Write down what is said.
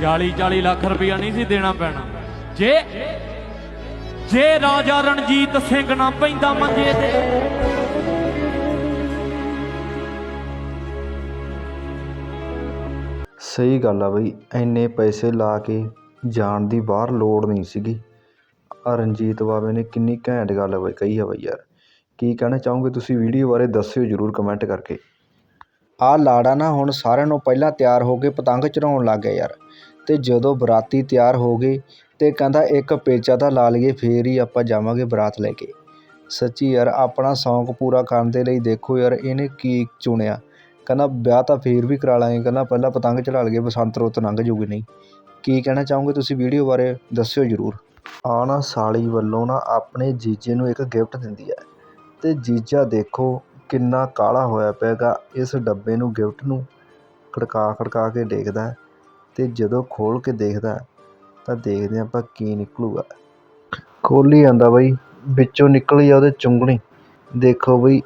40 40 ਲੱਖ ਰੁਪਇਆ ਨਹੀਂ ਸੀ ਦੇਣਾ ਪੈਣਾ। ਜੇ ਜੇ ਰਾਜਾ ਰਣਜੀਤ ਸਿੰਘ ਨਾ ਪੈਂਦਾ ਮੰਜੇ ਤੇ। ਸਹੀ ਗੱਲ ਆ ਬਈ, ਇੰਨੇ ਪੈਸੇ ਲਾ ਕੇ ਜਾਣ ਦੀ ਬਾਹਰ ਲੋੜ ਨਹੀਂ ਸੀਗੀ। ਆਹ ਰਣਜੀਤ ਬਾਵੇ ਨੇ ਕਿੰਨੀ ਘੈਂਟ ਗੱਲ ਬਈ ਕਹੀ ਆ ਬਈ ਯਾਰ। ਕੀ ਕਹਿਣਾ ਚਾਹੋਗੇ ਤੁਸੀਂ ਵੀਡੀਓ ਬਾਰੇ ਦੱਸਿਓ ਜਰੂਰ ਕਮੈਂਟ ਕਰਕੇ। ਆਹ ਲਾੜਾ ਨਾ ਹੁਣ ਸਾਰਿਆਂ ਨੂੰ ਪਹਿਲਾਂ ਤਿਆਰ ਹੋ ਕੇ ਪਤੰਗ ਚੜਾਉਣ ਲੱਗ ਗਿਆ ਯਾਰ। ਅਤੇ ਜਦੋਂ ਬਰਾਤੀ ਤਿਆਰ ਹੋ ਗਏ ਤੇ ਕਹਿੰਦਾ ਇੱਕ ਪੇਚਾ ਤਾਂ ਲਾ ਲਈਏ, ਫਿਰ ਹੀ ਆਪਾਂ ਜਾਵਾਂਗੇ ਬਰਾਤ ਲੈ ਕੇ। ਸੱਚੀ ਯਾਰ, ਆਪਣਾ ਸ਼ੌਂਕ ਪੂਰਾ ਕਰਨ ਦੇ ਲਈ ਦੇਖੋ ਯਾਰ, ਇਹਨੇ ਕੀ ਚੁਣਿਆ। ਕਹਿੰਦਾ ਵਿਆਹ ਤਾਂ ਫਿਰ ਵੀ ਕਰਾ ਲਾਂਗੇ, ਕਹਿੰਦਾ ਪਹਿਲਾਂ ਪਤੰਗ ਚੜਾ ਲਈਏ, ਬਸੰਤ ਰੁੱਤ ਲੰਘ ਜੂਗੀ, ਨਹੀਂ। ਕੀ ਕਹਿਣਾ ਚਾਹੋਗੇ ਤੁਸੀਂ ਵੀਡੀਓ ਬਾਰੇ, ਦੱਸਿਓ ਜਰੂਰ। ਆ ਨਾ ਸਾਲੀ ਵੱਲੋਂ ਨਾ ਆਪਣੇ ਜੀਜੇ ਨੂੰ ਇੱਕ ਗਿਫਟ ਦਿੰਦੀ ਹੈ। ਅਤੇ ਜੀਜਾ ਦੇਖੋ ਕਿੰਨਾ ਕਾਲਾ ਹੋਇਆ ਪਿਆਗਾ। ਇਸ ਡੱਬੇ ਨੂੰ ਗਿਫਟ ਨੂੰ ਖੜਕਾ ਖੜਕਾ ਕੇ ਦੇਖਦਾ ਅਤੇ ਜਦੋਂ ਖੋਲ੍ਹ ਕੇ ਦੇਖਦਾ ਤਾਂ ਦੇਖਦੇ ਹਾਂ ਆਪਾਂ ਕੀ ਨਿਕਲੂਗਾ। ਖੋਲੀ ਜਾਂਦਾ ਬਈ, ਵਿੱਚੋਂ ਨਿਕਲੀ ਆ ਉਹਦੇ ਚੁੰਗਣੀ। ਦੇਖੋ ਬਈ